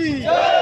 की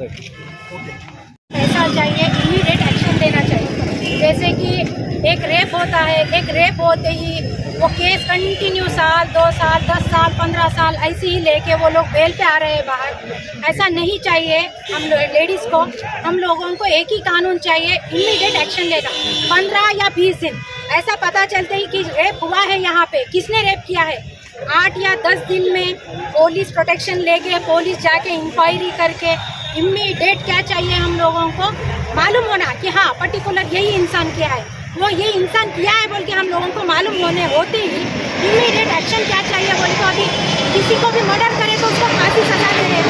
ऐसा चाहिए इमीडिएट एक्शन लेना चाहिए। जैसे कि एक रेप होता है, एक रेप होते ही वो केस कंटिन्यू साल, दो साल, दस साल, पंद्रह साल ऐसे ही लेके वो लोग बेल पे आ रहे हैं बाहर। ऐसा नहीं चाहिए हम लेडीज़ को। हम लोगों को एक ही कानून चाहिए इमीडिएट एक्शन लेना। पंद्रह या बीस दिन। ऐसा पता चलते ही कि रेप हुआ है यहाँ पे। किसने रेप किया है? आठ या दस दिन में पुलिस प्रोटेक्शन लेके पुलिस जाके इंक्वायरी करके इमीडिएट क्या चाहिए हम लोगों को? मालूम होना कि हाँ पर्टिकुलर यही इंसान किया है। वो ये इंसान किया है बोल के हम लोगों को मालूम होने होते ही इमीडिएट एक्शन क्या चाहिए बोल तो अभी किसी को भी मर्डर करे तो उसको फांसी सजा दे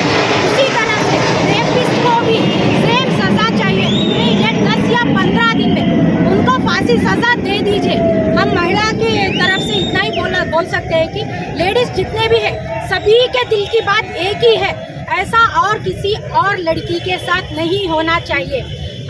उसी तरह से रेपिस्ट को भी सेम सजा चाहिए। इमीडिएट दस या पंद्रह दिन में उनको फांसी सजा दे दीजिए। हम महिला की तरफ़ से इतना ही बोल बोल सकते हैं कि लेडीज़ जितने भी है, सभी के दिल की बात एक ही है। ऐसा और किसी और लड़की के साथ नहीं होना चाहिए।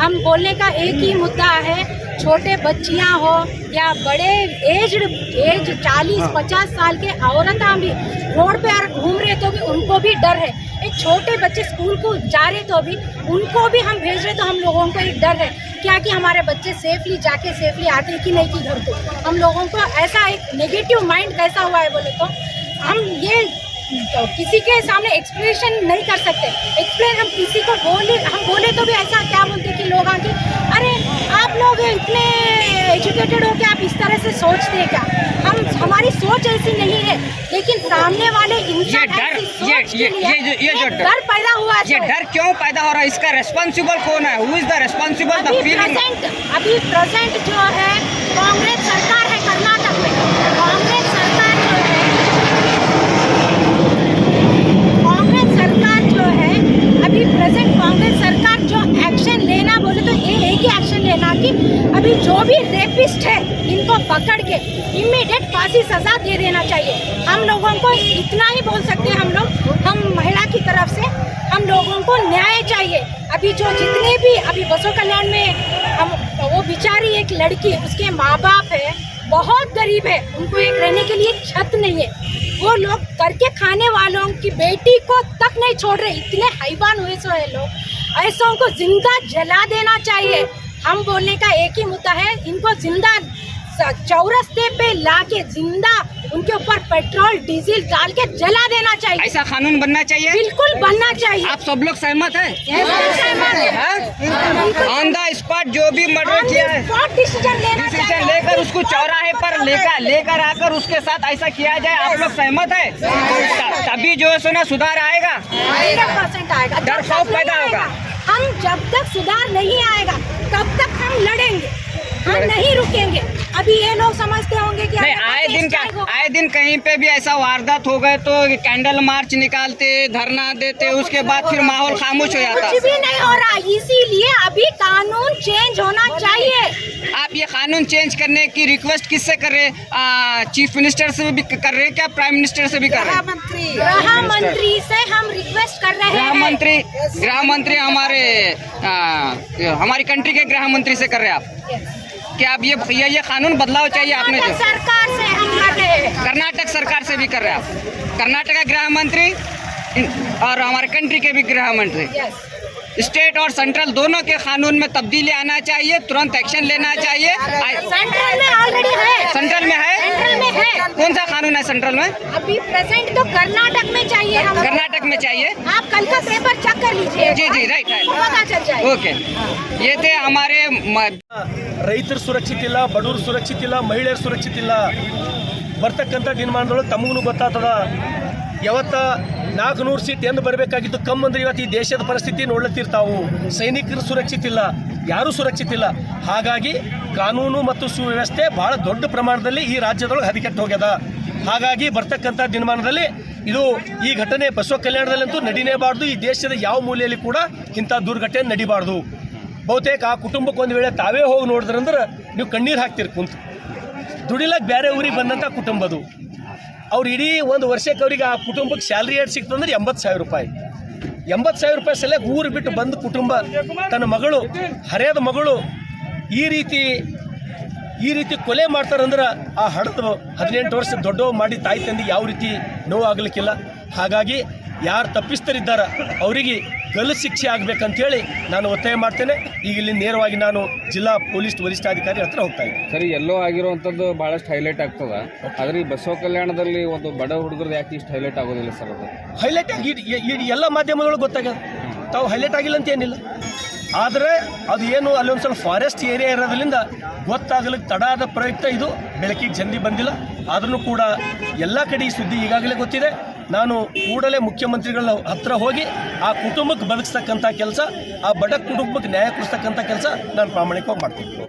हम बोलने का एक ही मुद्दा है छोटे बच्चियाँ हो या बड़े एज एज 40 50 साल के औरतां भी रोड पे यार घूम रहे तो भी उनको भी डर है। एक छोटे बच्चे स्कूल को जा रहे तो भी उनको भी हम भेज रहे तो हम लोगों को एक डर है। क्या कि हमारे बच्चे सेफली जाके सेफली आते कि नहीं कि घर को हम लोगों को ऐसा एक नेगेटिव माइंड कैसा हुआ है बोले तो हम ये तो किसी के सामने एक्सप्लेनेशन नहीं कर सकते। एक्सप्लेन हम किसी को बोले हम बोले तो भी ऐसा क्या बोलते कि लोग आके अरे आप लोग इतने एजुकेटेड हो के आप इस तरह से सोचते हैं क्या? हम हमारी सोच ऐसी नहीं है लेकिन सामने वाले इंसान डर- ये- ये- ये जो- ये जो डर- पैदा हुआ ये डर क्यों पैदा हो रहा है? इसका रेस्पॉन्सिबल कौन है? Who is the responsible the अभी प्रेजेंट अभी प्रेजेंट जो है कांग्रेस सरकार है कर्नाटक में कांग्रेस सरकार जो है कांग्रेस सरकार जो है अभी प्रेजेंट कांग्रेस सरकार जो एक्शन लेना बोले तो ये एक ही एक्शन लेना कि अभी जो भी रेपिस्ट है, इनको पकड़ के इमीडिएट फांसी सजा दे देना चाहिए। हम लोगों को इतना ही बोल सकते हैं हम लोग। हम महिला की तरफ़ से हम लोगों को न्याय चाहिए। अभी जो जितने भी, अभी बसों कल्याण में हम, वो बेचारी एक लड़की, उसके माँ बाप है, बहुत गरीब है, उनको एक रहने के लिए छत नहीं है। वो लोग करके खाने वालों की बेटी को तक नहीं छोड़ रहे, इतने हैवान हुए सो है लोग। ऐसों को ज़िंदा जला देना चाहिए। हम बोलने का एक ही मुद्दा है इनको ज़िंदा चौरस्ते पे लाके ज़िंदा उनके ऊपर पेट्रोल डीजल डाल के जला देना चाहिए। ऐसा कानून बनना चाहिए? बिल्कुल बनना चाहिए। आप सब लोग सहमत है? ऑन द स्पॉट जो भी मर्डर किया है। डिसीज़न लेना डिसीज़न लेकर उसको चौराहे पर लेकर लेकर। आकर उसके साथ ऐसा किया जाए आप लोग सहमत है? तभी जो है सो ना सुधार आएगा। हंड्रेड परसेंट आएगा। डर खौफ पैदा होगा। जब तक सुधार नहीं आएगा तब तक हम लड़ेंगे। हम नहीं रुकेंगे। अभी ये लोग समझते होंगे कि नहीं आए दिन का आए दिन कहीं पे भी ऐसा वारदात हो गए तो कैंडल मार्च निकालते धरना देते तो उसके बाद फिर माहौल खामोश हो जाता। कुछ भी नहीं हो रहा इसीलिए अभी कानून चेंज होना चाहिए। आप ये कानून चेंज करने की रिक्वेस्ट किससे कर रहे? हैं चीफ मिनिस्टर से भी कर रहे हैं क्या? प्राइम मिनिस्टर से भी कर रहे हैं? गृह मंत्री से हम रिक्वेस्ट कर रहे हैं। गृह मंत्री गृह मंत्री हमारे आ, हमारी कंट्री के गृह मंत्री से कर रहे हैं आप। कि आप ये ये ये कानून बदलाव चाहिए आपने जो। सरकार से हम लड़ कर्नाटक सरकार से भी कर रहे हैं आप। कर्नाटक का गृह मंत्री और हमारे कंट्री के भी गृह मंत्री। स्टेट और सेंट्रल दोनों के कानून में तब्दीली आना चाहिए तुरंत एक्शन लेना चाहिए आ- सेंट्रल में ऑलरेडी है सेंट्रल में है सेंट्रल में है कौन सा कानून है सेंट्रल में अभी प्रेजेंट तो कर्नाटक में चाहिए हम कर्नाटक में चाहिए आप कल का पेपर चेक कर लीजिए जी जी राइट आपको राइट पता चल जाएगा ओके ये थे हमारे म- ರೈತರು ಸುರಕ್ಷಿತ ಇಲ್ಲ ಬಡವರು ಸುರಕ್ಷಿತ ಇಲ್ಲ ಮಹಿಳೆಯರು ಸುರಕ್ಷಿತ ಇಲ್ಲ ಬರ್ತಕ್ಕಂಥ ದಿನಮಾನದೊಳಗೆ ತಮಗೂ ಗೊತ್ತಾಗ್ತದ ಯಾವತ್ತ ನಾಲ್ಕುನೂರು ಸೀಟ್ ಎಂದು ಬರಬೇಕಾಗಿತ್ತು ಕಮ್ ಅಂದ್ರೆ ಇವತ್ತು ಈ ದೇಶದ ಪರಿಸ್ಥಿತಿ ನೋಡ್ಲತ್ತಿರ್ತಾವು ಸೈನಿಕರು ಸುರಕ್ಷಿತ ಇಲ್ಲ, ಯಾರೂ ಸುರಕ್ಷಿತ ಇಲ್ಲ. ಹಾಗಾಗಿ ಕಾನೂನು ಮತ್ತು ಸುವ್ಯವಸ್ಥೆ ಬಹಳ ದೊಡ್ಡ ಪ್ರಮಾಣದಲ್ಲಿ ಈ ರಾಜ್ಯದೊಳಗೆ ಹದಿಕೆಟ್ಟು ಹೋಗ್ಯದ. ಹಾಗಾಗಿ ಬರ್ತಕ್ಕಂಥ ದಿನಮಾನದಲ್ಲಿ ಇದು ಈ ಘಟನೆ ಬಸವ ಕಲ್ಯಾಣದಲ್ಲಂತೂ ನಡೀನೇಬಾರ್ದು, ಈ ದೇಶದ ಯಾವ ಮೂಲೆಯಲ್ಲಿ ಕೂಡ ಇಂಥ ದುರ್ಘಟನೆ ನಡಿಬಾರ್ದು. ಬಹುತೇಕ ಆ ಕುಟುಂಬಕ್ಕೆ ಒಂದು ವೇಳೆ ತಾವೇ ಹೋಗಿ ನೋಡಿದ್ರಂದ್ರೆ ನೀವು ಕಣ್ಣೀರು ಹಾಕ್ತಿರ್ ಕುಂತು. ದುಡಿಲಕ್ಕೆ ಬೇರೆ ಊರಿಗೆ ಬಂದಂಥ ಕುಟುಂಬ ಅದು ಅವ್ರು ಇಡೀ ಒಂದು ವರ್ಷಕ್ಕೆ ಅವ್ರಿಗೆ ಆ ಕುಟುಂಬಕ್ಕೆ ಸ್ಯಾಲ್ರಿ ಏಟ್ ಸಿಕ್ತಂದ್ರೆ ಎಂಬತ್ತು ಸಾವಿರ ರೂಪಾಯಿ. ಎಂಬತ್ತು ಸಾವಿರ ರೂಪಾಯಿ ಸಲ ಊರು ಬಿಟ್ಟು ಬಂದ ಕುಟುಂಬ. ತನ್ನ ಮಗಳು, ಹರೆಯದ ಮಗಳು ಈ ರೀತಿ ಈ ರೀತಿ ಕೊಲೆ ಮಾಡ್ತಾರಂದ್ರೆ ಆ ಹಡದು ಹದಿನೆಂಟು ವರ್ಷ ದೊಡ್ಡವ ಮಾಡಿ ತಾಯಿ ತಂದೆ ಯಾವ ರೀತಿ ನೋವು ಆಗಲಿಕ್ಕಿಲ್ಲ ಹಾಗಾಗಿ ಯಾರು ತಪ್ಪಿಸ್ತರಿದ್ದಾರ ಅವರಿಗೆ ಗಲ್ಲು ಶಿಕ್ಷೆ ಆಗಬೇಕಂತೇಳಿ ನಾನು ಒತ್ತಾಯ ಮಾಡ್ತೇನೆ. ಈಗ ಇಲ್ಲಿ ನೇರವಾಗಿ ನಾನು ಜಿಲ್ಲಾ ಪೊಲೀಸ್ ವರಿಷ್ಠಾಧಿಕಾರಿ ಹತ್ರ ಹೋಗ್ತಾ ಇದ್ದೀನಿ ಸರಿ ಎಲ್ಲೋ ಆಗಿರುವಂಥದ್ದು ಭಾಳಷ್ಟು ಹೈಲೈಟ್ ಆಗ್ತದ. ಆದರೆ ಈ ಬಸವ ಕಲ್ಯಾಣದಲ್ಲಿ ಒಂದು ಬಡ ಹುಡುಗರದ್ದು ಯಾಕೆ ಇಷ್ಟು ಹೈಲೈಟ್ ಆಗೋದಿಲ್ಲ ಸರ್ ಅದು? ಹೈಲೈಟ್ ಆಗಿ ಎಲ್ಲ ಮಾಧ್ಯಮದೊಳಗೆ ಗೊತ್ತಾಗ ತಾವು ಹೈಲೈಟ್ ಆಗಿಲ್ಲ ಅಂತ ಏನಿಲ್ಲ. ಆದರೆ ಅದು ಏನು ಅಲ್ಲಿ ಒಂದು ಸ್ವಲ್ಪ ಫಾರೆಸ್ಟ್ ಏರಿಯಾ ಇರೋದ್ರಿಂದ ಗೊತ್ತಾಗಲಿಕ್ಕೆ ತಡ ಆದ ಪ್ರಯುಕ್ತ ಇದು. ಬೆಳಕಿಗೆ ಜಂದಿ ಬಂದಿಲ್ಲ. ಆದ್ರೂ ಕೂಡ ಎಲ್ಲ ಕಡೆ ಈ ಸುದ್ದಿ ಈಗಾಗಲೇ ಗೊತ್ತಿದೆ. ನಾನು ಕೂಡಲೇ ಮುಖ್ಯಮಂತ್ರಿಗಳ ಹತ್ರ ಹೋಗಿ ಆ ಕುಟುಂಬಕ್ಕೆ ಬದುಕಿಸ್ತಕ್ಕಂಥ ಕೆಲಸ, ಆ ಬಡ ಕುಟುಂಬಕ್ಕೆ ನ್ಯಾಯ ಕೊಡಿಸ್ತಕ್ಕಂಥ ಕೆಲಸ ನಾನು ಪ್ರಾಮಾಣಿಕವಾಗಿ ಮಾಡ್ತೀನಿ.